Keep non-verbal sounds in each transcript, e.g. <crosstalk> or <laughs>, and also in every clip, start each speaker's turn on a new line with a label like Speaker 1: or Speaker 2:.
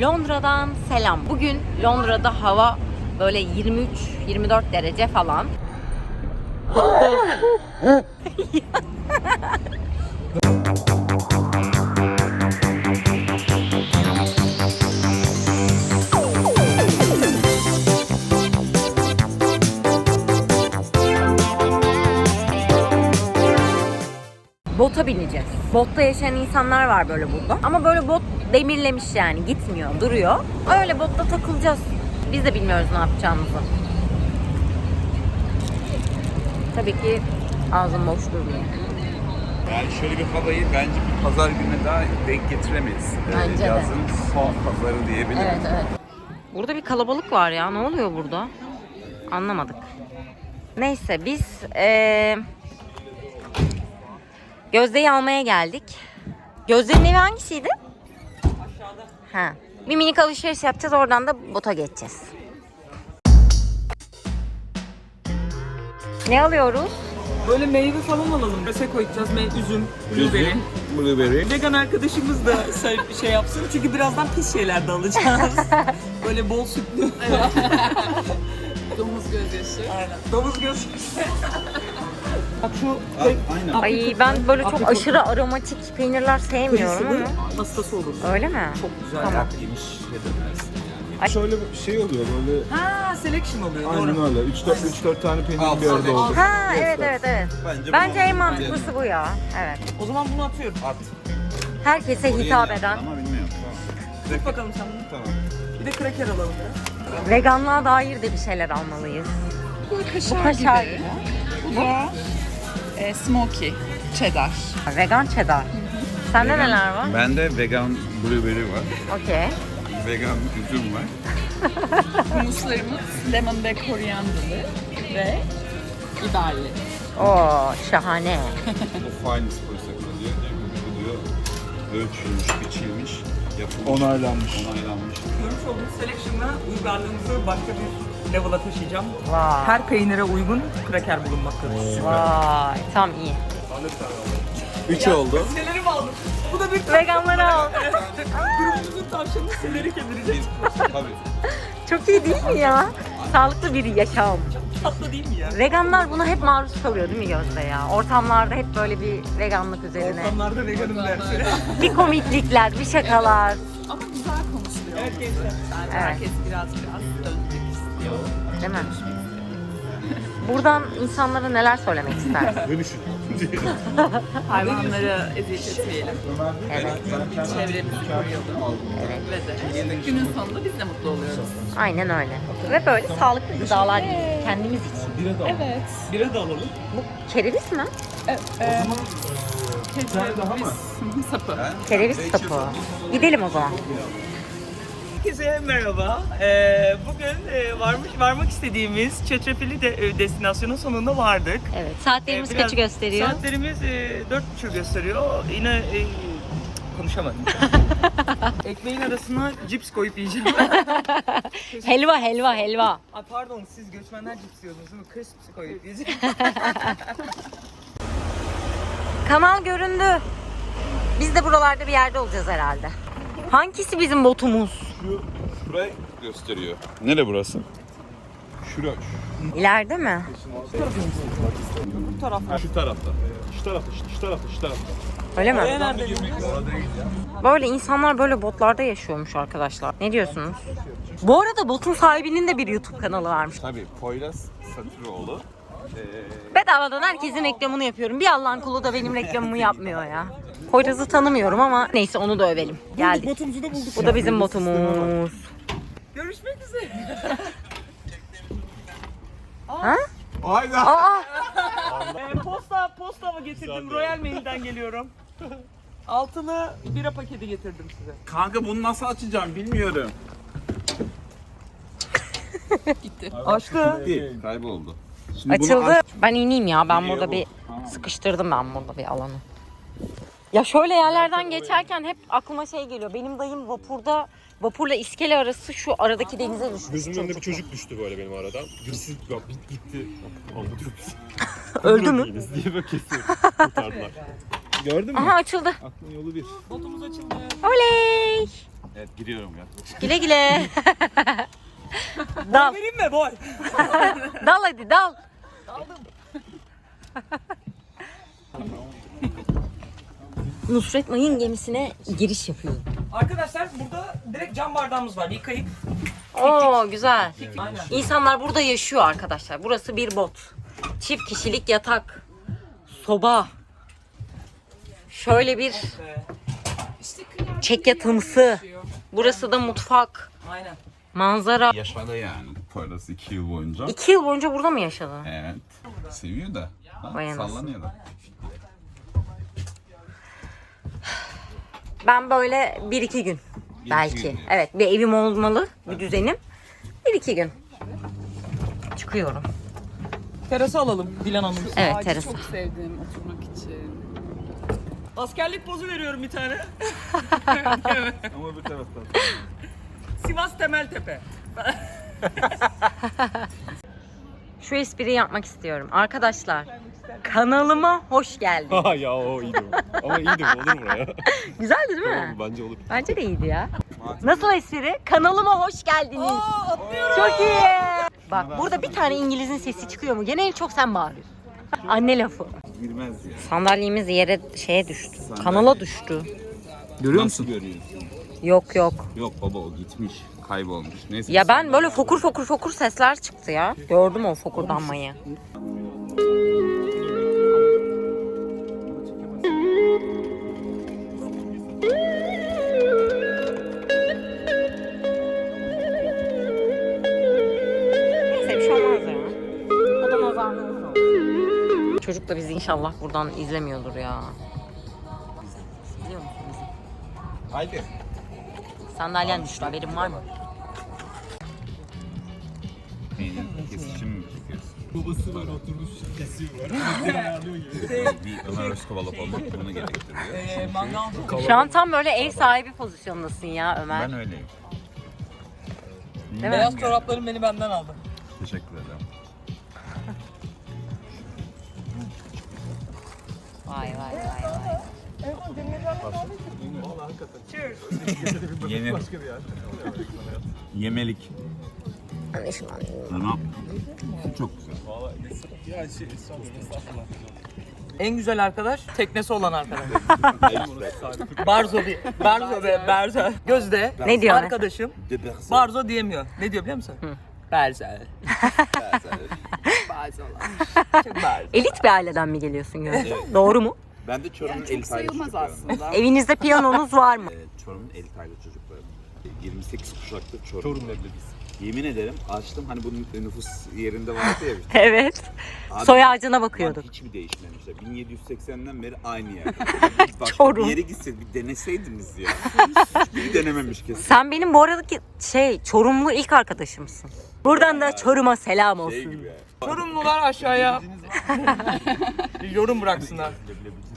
Speaker 1: Londra'dan selam. Bugün Londra'da hava böyle 23-24 derece falan. <laughs> Bota bineceğiz. Botta yaşayan insanlar var böyle burada. Ama böyle bot demirlemiş yani gitmiyor, duruyor. Öyle botta takılacağız. Biz de bilmiyoruz ne yapacağımızı. Tabii ki ağzım boş durmuyor.
Speaker 2: Yani şöyle bir havayı bence bir pazar gününe daha denk getiremeyiz. Ee,
Speaker 1: Bence de.
Speaker 2: Yazın son pazarı diyebilirim.
Speaker 1: Evet evet. Burada bir kalabalık var ya. Ne oluyor burada? Anlamadık. Neyse biz eee Gözde'yi almaya geldik. Gözde'nin evi hangisiydi? Aşağıda. Ha. Bir minik alışveriş yapacağız. Oradan da bota geçeceğiz. Ne alıyoruz?
Speaker 3: Böyle meyve falan alalım. Prosecco içeceğiz. Me üzüm, blueberry.
Speaker 2: Blueberry.
Speaker 3: Vegan arkadaşımız da <laughs> se- şey yapsın. Çünkü birazdan pis şeyler de alacağız. <laughs> Böyle bol sütlü. <laughs>
Speaker 4: Domuz gözyaşı.
Speaker 3: Aynen. Domuz göz. Bak şu
Speaker 2: Aynen.
Speaker 1: Ay ben böyle çok
Speaker 3: Aprikot.
Speaker 1: aşırı aromatik peynirler sevmiyorum ama.
Speaker 3: hastası olur.
Speaker 1: Öyle mi?
Speaker 3: Çok güzel.
Speaker 1: Tamam.
Speaker 2: Yemiş
Speaker 5: Şöyle bir şey oluyor böyle
Speaker 3: Ha selection oluyor.
Speaker 5: aynen
Speaker 3: Doğru.
Speaker 5: öyle 3 4 3 4 tane peynir bir arada oldu.
Speaker 1: Ha evet evet evet.
Speaker 2: Bence,
Speaker 1: Bence en mantıklısı bu ya. Evet.
Speaker 3: O zaman bunu atıyorum.
Speaker 2: At.
Speaker 1: Herkese hitap eden.
Speaker 2: Ama bilmiyorum. Tamam.
Speaker 3: Tut bakalım sen bunu.
Speaker 2: Tamam.
Speaker 3: Bir de kraker alalım biraz.
Speaker 1: Veganlığa dair de bir şeyler almalıyız.
Speaker 4: Bu kaşar,
Speaker 1: Bu kaşar
Speaker 4: gibi.
Speaker 1: gibi.
Speaker 4: Bu da e, smoky, cheddar.
Speaker 1: Vegan cheddar. Sende neler var?
Speaker 2: Bende vegan blueberry var.
Speaker 1: Okey.
Speaker 2: Vegan üzüm var. <laughs>
Speaker 4: Humuslarımız lemon ve koriyandalı ve biberli.
Speaker 1: Oo şahane.
Speaker 2: O finest prosecco diyor. Diyor ölçülmüş, biçilmiş, yapılmış.
Speaker 5: Onaylanmış.
Speaker 2: Onaylanmış.
Speaker 3: Görmüş olduğunuz selection'la uygarlığımızı başka bir level'a taşıyacağım.
Speaker 1: Vay.
Speaker 3: Her peynire uygun kraker bulunmaktadır.
Speaker 1: Vay. Tam iyi.
Speaker 5: 3 oldu.
Speaker 3: Sinirlerim aldım. Bu da bir
Speaker 1: Veganları al. <laughs>
Speaker 3: grubumuzun tavşanı sinirleri kemirecek.
Speaker 2: Tabii.
Speaker 1: Çok iyi değil mi ya? Sağlıklı bir yaşam.
Speaker 3: Tatlı değil mi ya?
Speaker 1: Veganlar buna hep maruz kalıyor değil mi Gözde ya? Ortamlarda hep böyle bir veganlık üzerine.
Speaker 3: Ortamlarda veganım dersi. <laughs>
Speaker 1: Bir komiklikler, bir şakalar.
Speaker 4: Ama güzel konuşuluyor.
Speaker 3: Evet gençler.
Speaker 1: Evet.
Speaker 4: Herkes biraz biraz dönecek istiyor.
Speaker 1: Değil mi? Buradan insanlara neler söylemek <laughs> istersin?
Speaker 5: Dönüşün. <laughs>
Speaker 4: Hayvanlara eziyet etmeyelim.
Speaker 1: Evet.
Speaker 4: Çevremizi koruyalım.
Speaker 1: Evet.
Speaker 4: Ve de günün sonunda biz de mutlu oluyoruz.
Speaker 1: Aynen öyle. Ve böyle sağlıklı gıdalar yiyelim kendimiz için.
Speaker 4: Evet.
Speaker 3: Bira da alalım.
Speaker 1: Bu kereviz mi?
Speaker 4: E, e, kereviz sapı.
Speaker 1: Kereviz sapı. Gidelim o zaman.
Speaker 3: Herkese merhaba. Ee, bugün e, varmış varmak istediğimiz Çetrefilli de, e, destinasyonun sonunda vardık.
Speaker 1: Evet. Saatlerimiz
Speaker 3: Ee, biraz-
Speaker 1: kaçı gösteriyor?
Speaker 3: Saatlerimiz e, dört buçuk gösteriyor. Yine e, konuşamadım. <laughs> Ekmeğin arasına cips koyup yiyeceğim. <laughs>
Speaker 1: Helva, helva, helva.
Speaker 3: Ay pardon siz göçmenler cips diyordunuz değil mi? Crisps koyup yiyeceğim. <laughs>
Speaker 1: Kanal göründü. Biz de buralarda bir yerde olacağız herhalde. Hangisi bizim botumuz?
Speaker 2: Şu, şurayı gösteriyor. Nere burası? Şura.
Speaker 1: İleride mi?
Speaker 3: Bu taraflar.
Speaker 5: Şu tarafta. Şu tarafta şu tarafta şu tarafta.
Speaker 1: Öyle mi? Böyle insanlar böyle botlarda yaşıyormuş arkadaşlar. Ne diyorsunuz? Bu arada botun sahibinin de bir YouTube kanalı varmış.
Speaker 2: Tabii Poyraz Satıroğlu. Ee,
Speaker 1: Bedavadan herkesin reklamını yapıyorum. Bir Allah'ın kulu da benim reklamımı yapmıyor ya. Poyraz'ı tanımıyorum ama neyse onu da övelim. Geldik.
Speaker 3: Botumuzu da bulduk.
Speaker 1: Bu da bizim botumuz.
Speaker 3: Görüşmek üzere. <laughs>
Speaker 1: Ha?
Speaker 5: Aynen.
Speaker 1: Aa! <laughs>
Speaker 3: Ee, posta posta mı getirdim? Royal Mail'den geliyorum. <laughs> Altılı bira paketi getirdim size.
Speaker 2: Kanka bunu nasıl açacağım bilmiyorum.
Speaker 4: Gitti.
Speaker 3: Açtı.
Speaker 2: Değil. Kayboldu. Şimdi bunu
Speaker 1: Açıldı.
Speaker 2: aç-
Speaker 1: Ben ineyim ya. Ben burada
Speaker 2: bu.
Speaker 1: bir
Speaker 2: Ha.
Speaker 1: sıkıştırdım ben burada bir alanı. Ya şöyle yerlerden geçerken hep aklıma şey geliyor. Benim dayım vapurda vapurla iskele arası şu aradaki denize düşmüş.
Speaker 6: Gözümün önünde bir çocuk düştü böyle benim aradan. Birisi ya, bit gitti. <laughs>
Speaker 1: Öldü mü?
Speaker 6: Diye böyle kesiyor. <laughs> Kurtardılar.
Speaker 5: Gördün mü?
Speaker 1: Aha açıldı.
Speaker 5: Aklın yolu bir.
Speaker 3: Botumuz açıldı.
Speaker 1: Oley!
Speaker 2: Evet giriyorum ya.
Speaker 1: Güle güle. <laughs> dal.
Speaker 3: Vereyim mi boy?
Speaker 1: Dal hadi dal. Nusret Mayın gemisine giriş yapıyor.
Speaker 3: Arkadaşlar burada direkt cam bardağımız var. Yıkayıp.
Speaker 1: Oo güzel.
Speaker 3: Aynen.
Speaker 1: İnsanlar burada yaşıyor arkadaşlar. Burası bir bot. Çift kişilik yatak. Soba. Şöyle bir çek yatımsı. Burası da mutfak.
Speaker 3: Aynen.
Speaker 1: Manzara.
Speaker 2: Yaşadı yani Poyraz iki yıl boyunca.
Speaker 1: İki yıl boyunca burada mı yaşadı?
Speaker 2: Evet. Seviyor da. Ha,
Speaker 1: Vay anasını.
Speaker 2: sallanıyor da.
Speaker 1: Ben böyle bir iki gün
Speaker 2: iki
Speaker 1: belki.
Speaker 2: gün diyorsun.
Speaker 1: evet bir evim olmalı, bir düzenim. Bir iki gün. Çıkıyorum.
Speaker 3: Terası alalım Dilan Hanım.
Speaker 1: Evet
Speaker 4: Ağacı
Speaker 1: terasa.
Speaker 4: çok sevdim oturmak için.
Speaker 3: Askerlik pozu veriyorum bir tane. <laughs>
Speaker 5: Ama bir taraftan.
Speaker 3: Sivas Temeltepe.
Speaker 1: Şu espriyi yapmak istiyorum. Arkadaşlar <laughs> kanalıma hoş geldin.
Speaker 6: Ha <laughs> ya o iyiydi. o. Ama iyiydi bu, olur mu ya? <laughs>
Speaker 1: Güzeldi değil mi?
Speaker 6: Bence olur.
Speaker 1: Bence de iyiydi ya. Nasıl espri? Kanalıma hoş geldiniz. Çok iyi. Bak burada bir tane İngiliz'in sesi çıkıyor mu? Gene en çok sen bağırıyorsun. Anne lafı.
Speaker 2: Girmez ya.
Speaker 1: Sandalyemiz yere şeye düştü. Kanala düştü.
Speaker 2: Görüyor musun? görüyorsun?
Speaker 1: Yok yok.
Speaker 2: Yok baba o gitmiş. Kaybolmuş. Neyse.
Speaker 1: Ya ben böyle fokur fokur fokur sesler çıktı ya. Gördüm o fokurdanmayı. Çocuk da bizi inşallah buradan izlemiyordur ya. İzliyor musun bizi?
Speaker 2: Haydi.
Speaker 1: Sandalyen düştü haberin var mı?
Speaker 2: Peynir kesişim mi çekiyorsun?
Speaker 5: Babası var oturmuş kesiyor var. <laughs>
Speaker 2: Bir Ömer Özkovalap olmak bunu gerektiriyor.
Speaker 3: Ee, mangal.
Speaker 1: Şu an tam böyle ev sahibi pozisyondasın ya Ömer.
Speaker 2: Ben öyleyim.
Speaker 1: Değil mi?
Speaker 3: Beyaz çoraplarım beni benden aldı.
Speaker 2: Teşekkür ederim.
Speaker 1: Vay vay vay vay.
Speaker 2: Yeme, yemelik. Tamam. Çok güzel.
Speaker 5: Şey.
Speaker 3: En güzel arkadaş teknesi olan arkadaş. <laughs> Barzo bir. Barzo be. Barzo. Gözde.
Speaker 1: Ne diyor?
Speaker 3: Arkadaşım. Barzo diyemiyor. Ne diyor biliyor musun? Barzo. <laughs> Çok barzo.
Speaker 1: Elit bir aileden mi geliyorsun Gözde? Doğru mu?
Speaker 2: Ben de Çorum'un
Speaker 4: Yani
Speaker 2: el
Speaker 4: çok
Speaker 2: taylı
Speaker 4: sayılmaz
Speaker 2: çocuklarım.
Speaker 4: aslında. <laughs>
Speaker 1: Evinizde piyanonuz var mı?
Speaker 2: Ee, Çorum'un el taylı çocukları. 28 kuşaktır Çorum.
Speaker 6: Çorum leblebisi.
Speaker 2: Yemin ederim açtım hani bunun nüfus yerinde vardı ya. bir- <laughs>
Speaker 1: Evet.
Speaker 2: Abi,
Speaker 1: Soy ağacına bakıyorduk.
Speaker 2: Hiçbir değişmemişler. 1780'den beri aynı yerde. <laughs> Başka
Speaker 1: Çorum.
Speaker 2: bir yere gitseydik bir deneseydiniz ya. <laughs> Hiçbir denememiş kesin.
Speaker 1: Sen benim bu aradaki şey Çorumlu ilk arkadaşımsın. Buradan da Çorum'a selam
Speaker 2: Şey
Speaker 1: olsun.
Speaker 2: gibi ya.
Speaker 3: Sorumlular aşağıya bir yorum bıraksınlar.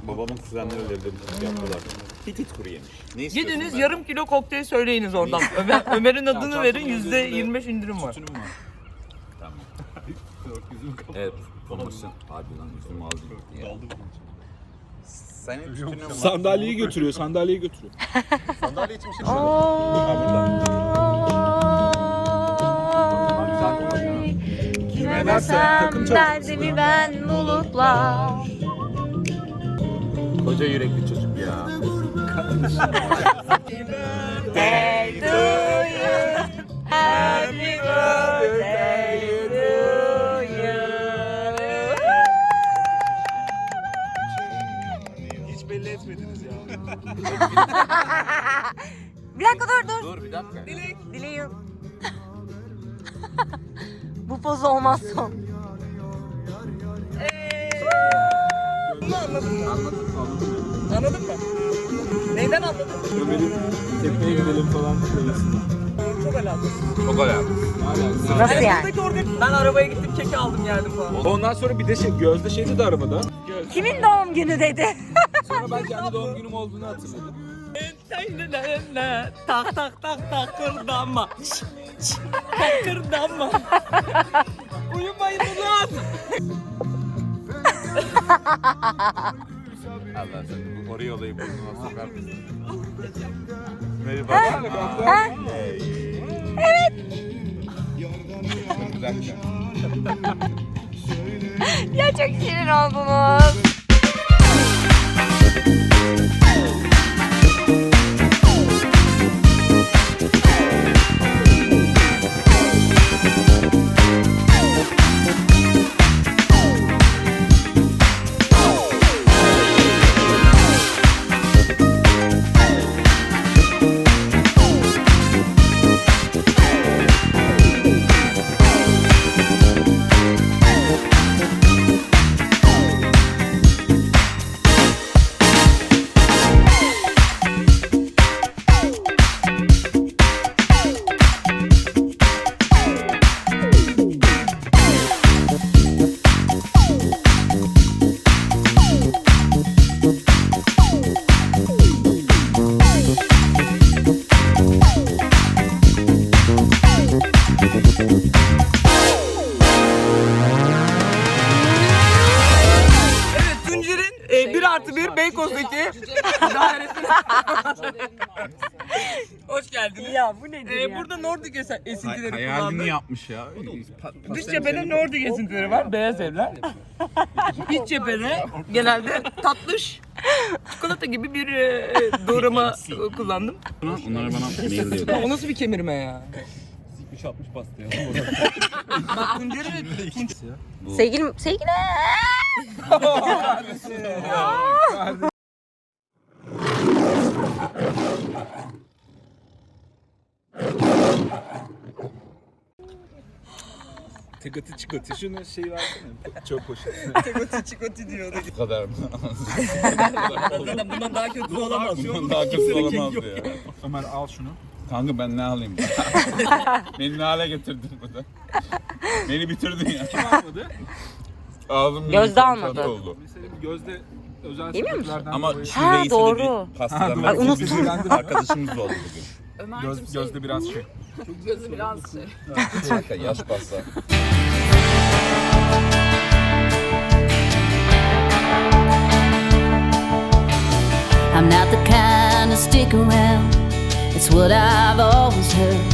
Speaker 2: Babamın kuzenleri leblebi yaptılar. Hitit kuru yemiş. Ne istiyorsun
Speaker 3: Gidiniz
Speaker 2: ben?
Speaker 3: yarım kilo kokteyl söyleyiniz oradan. Ömer, Ömer'in adını verin yüzde 25 indirim var.
Speaker 2: Sütünün var. Tamam. <laughs> evet. Promosyon. Abi lan yüzümü aldım. Ya. Senin sütünün var.
Speaker 5: Sandalyeyi götürüyor, sandalyeyi götürüyor. <laughs>
Speaker 1: Gidemesem derdimi ben bulutlar.
Speaker 2: Koca yürekli çocuk.
Speaker 1: Day to you. Happy birthday to you.
Speaker 5: Hiç belli etmediniz ya.
Speaker 1: Bir dakika dur dur.
Speaker 2: Dur bir dakika.
Speaker 1: Dileğim. Bu poz olmaz son.
Speaker 3: Anladın mı? Neyden anladın?
Speaker 5: Ömer'in tepeye gidelim falan söylesin.
Speaker 3: Çok alakası.
Speaker 2: Çok alakalı.
Speaker 1: Nasıl yani?
Speaker 3: Buradaki organ- Ben arabaya gittim keki aldım geldim falan.
Speaker 5: Ondan sonra bir de şey, Gözde şey dedi arabada.
Speaker 1: Kimin doğum günü dedi?
Speaker 5: Sonra ben kendi doğum günüm olduğunu hatırladım. <laughs>
Speaker 3: Tak tak tak tak kırdama. Kırdama. <laughs> Uyumayın ulan. <laughs>
Speaker 2: Allah sen bu oraya olayı burnuna sokar mısın?
Speaker 1: Ha?
Speaker 2: Bir dakika.
Speaker 1: Ya çok şirin oldunuz. Ya bu nedir
Speaker 3: E, burada Nordik esen- esintileri
Speaker 2: Hayalini
Speaker 3: kullandık.
Speaker 2: yapmış ya.
Speaker 3: Dış cephede Nordik esintileri var. Beyaz evler. <laughs> İç cephede genelde tatlış çikolata gibi bir e, doğrama e, kullandım.
Speaker 2: Onları bana mail diyordu.
Speaker 3: O nasıl bir kemirme ya?
Speaker 5: 60 bastı ya.
Speaker 3: Bak Tuncer'in ve Tuncer...
Speaker 1: Sevgilim, sevgilim. <laughs>
Speaker 5: Tıkatı çıkatı. Şunu şey versene. Çöp poşeti. <laughs>
Speaker 3: Çikoti çikoti diyordu.
Speaker 2: Bu kadar mı?
Speaker 3: Zaten bundan daha kötü olamaz.
Speaker 2: Bundan daha kötü olamaz ya.
Speaker 5: Ömer al şunu.
Speaker 2: Kanka ben ne alayım? <laughs> Beni ne hale getirdin burada? Beni bitirdin ya.
Speaker 5: Almadı.
Speaker 2: Ağzım
Speaker 1: Gözde
Speaker 2: yüzüm
Speaker 1: almadı.
Speaker 2: tatlı oldu.
Speaker 5: Mesela bir gözde özel
Speaker 1: Yemiyor musun?
Speaker 5: sebeplerden
Speaker 2: Ama
Speaker 5: dolayı
Speaker 2: şu
Speaker 1: Ha, doğru.
Speaker 2: de bir pastadan
Speaker 1: Ay, unuttum.
Speaker 2: arkadaşımız oldu bugün.
Speaker 5: Göz, gözde biraz şey. <laughs>
Speaker 4: Gözü biraz şey.
Speaker 2: Kanka yaş pasta.
Speaker 7: I'm not the kind to stick around. It's what I've always heard.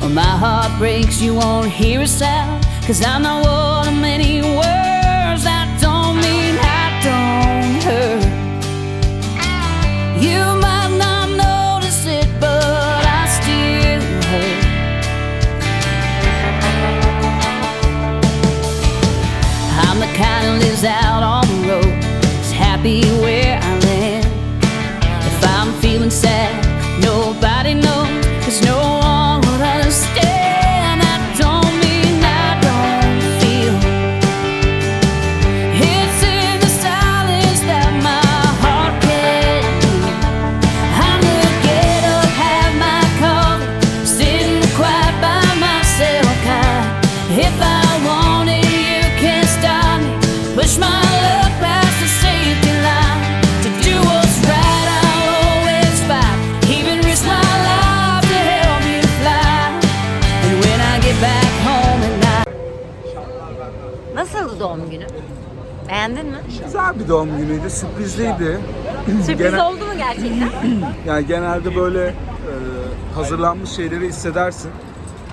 Speaker 7: When my heart breaks, you won't hear a sound. Cause I'm not one of many words that don't mean I don't hurt.
Speaker 1: Doğum günü? Beğendin mi?
Speaker 5: Güzel bir doğum günüydü. Sürprizliydi.
Speaker 1: Sürpriz
Speaker 5: Gene-
Speaker 1: oldu mu gerçekten? <clears throat>
Speaker 5: Yani genelde böyle e, hazırlanmış şeyleri hissedersin.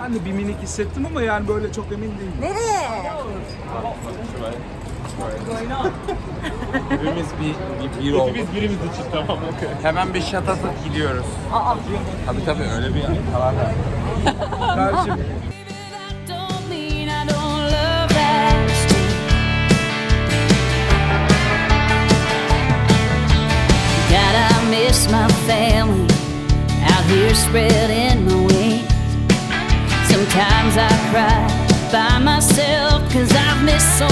Speaker 5: Ben de bir minik hissettim ama yani böyle çok emin değilim.
Speaker 1: Nereye? <laughs>
Speaker 2: Hepimiz bir, bir, bir olduk.
Speaker 6: Biz birimiz için tamam okey.
Speaker 2: Hemen bir şat atıp gidiyoruz. Tabii tabii öyle bir karar ver.
Speaker 5: Kardeşim <laughs>
Speaker 7: spreading my wings. Sometimes I cry by myself, cause I've missed so